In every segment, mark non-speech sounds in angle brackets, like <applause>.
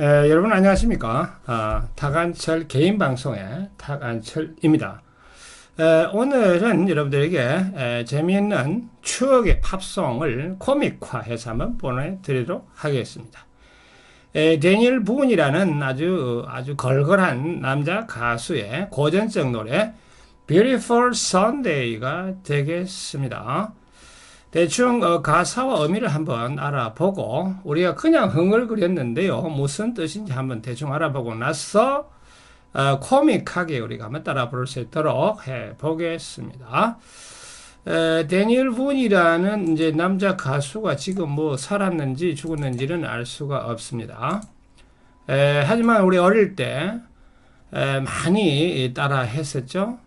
에, 여러분 안녕하십니까? 아, 탁안철 개인 방송의 탁안철입니다. 에, 오늘은 여러분들에게 에, 재미있는 추억의 팝송을 코믹화해서 한번 보내드리도록 하겠습니다. 에, 데니엘 부이라는 아주 아주 걸걸한 남자 가수의 고전적 노래 Beautiful Sunday가 되겠습니다 대충 어, 가사와 의미를 한번 알아보고 우리가 그냥 흥얼거렸는데요. 무슨 뜻인지 한번 대충 알아보고 나서 어, 코믹하게 우리가 한번 따라 부를 수 있도록 해 보겠습니다. 에, 데니얼 분이라는 이제 남자 가수가 지금 뭐 살았는지 죽었는지는 알 수가 없습니다. 에, 하지만 우리 어릴 때 에, 많이 따라 했었죠.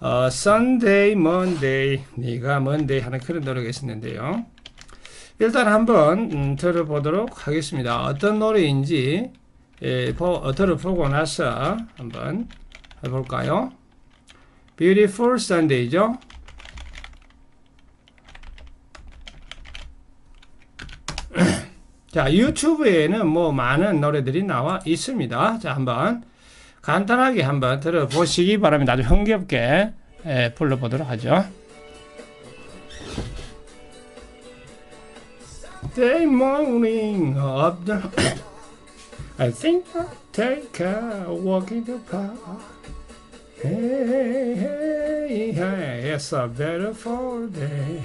어, Sunday, Monday, 네가 Monday 하는 그런 노래가 있었는데요. 일단 한번 음, 들어보도록 하겠습니다. 어떤 노래인지 예, 보, 어, 들어보고 나서 한번 해볼까요? Beautiful Sunday죠. <clears throat> 자, 유튜브에는 뭐 많은 노래들이 나와 있습니다. 자, 한번 간단하게 한번 들어보시기 바랍니다. 아주 흥겹게 예, 불러보도록 하죠. Day morning of the I think I'll take a walk in the park Hey, hey, hey, it's a beautiful day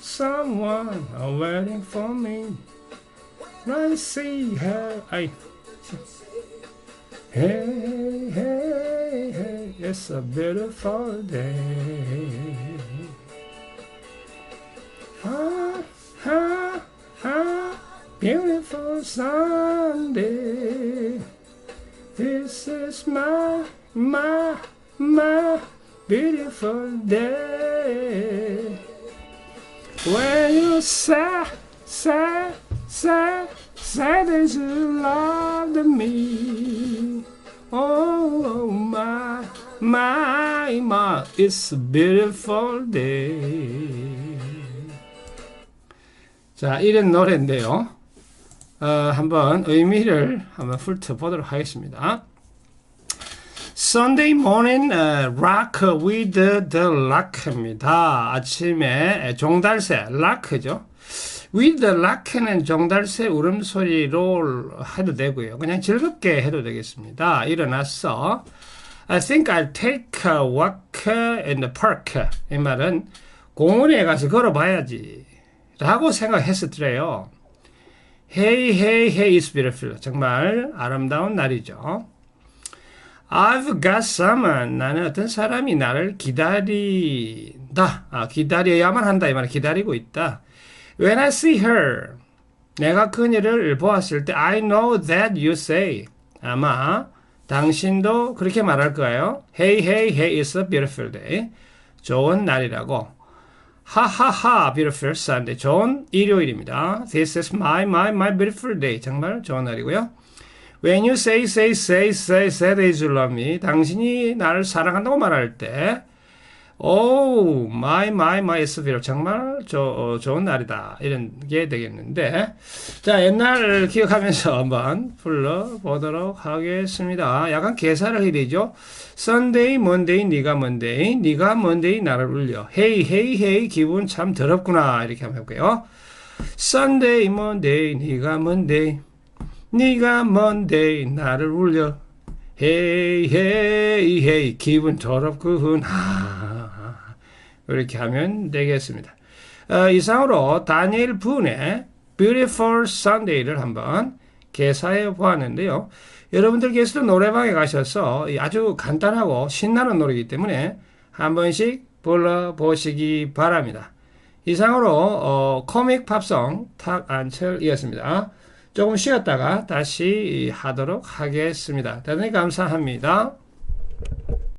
Someone waiting for me I see her. I. Hey, hey, hey, it's a beautiful day. Ah, ah, ah, beautiful Sunday. This is my, my, my beautiful day. When you say, say, say, say that you loved me. Oh, my, my, my, it's a beautiful day. 자, 이런 노래인데요. 어, 한번 의미를 한번 훑어보도록 하겠습니다. Sunday morning uh, rock with the lock입니다. 아침에 종달새, lock죠. With lock는 종달새 울음소리로 해도 되고요. 그냥 즐겁게 해도 되겠습니다. 일어나서 I think I'll take a walk in the park. 이 말은 공원에 가서 걸어봐야지. 라고 생각했었더래요. Hey, hey, hey, it's beautiful. 정말 아름다운 날이죠. I've got someone. 나는 어떤 사람이 나를 기다린다. 아, 기다려야만 한다. 이 말은 기다리고 있다. When I see her. 내가 그녀를 보았을 때 I know that you say. 아마 당신도 그렇게 말할 거예요. Hey, hey, hey, it's a beautiful day. 좋은 날이라고. 하하하, beautiful Sunday. 좋은 일요일입니다. This is my, my, my beautiful day. 정말 좋은 날이고요. When you say, say, say, say, say that you love me. 당신이 나를 사랑한다고 말할 때, 오, my, my, my, it's beautiful. 정말 조, 어, 좋은 날이다. 이런 게 되겠는데. 자, 옛날 기억하면서 한번 불러보도록 하겠습니다. 약간 개사를 해야되죠. Sunday, Monday, 네가 Monday, 네가 Monday 나를 울려. Hey, hey, hey, 기분 참 더럽구나. 이렇게 한번 해볼게요. Sunday, Monday, 네가 Monday, 네가 Monday 나를 울려. 헤이 헤이 기분 더럽구나 이렇게 하면 되겠습니다 어, 이상으로 다니엘 분의 Beautiful Sunday를 한번 개사해 보았는데요 여러분들께서도 노래방에 가셔서 아주 간단하고 신나는 노래이기 때문에 한 번씩 불러보시기 바랍니다 이상으로 어, 코믹 팝송 탁안철이었습니다 조금 쉬었다가 다시 하도록 하겠습니다. 대단히 감사합니다.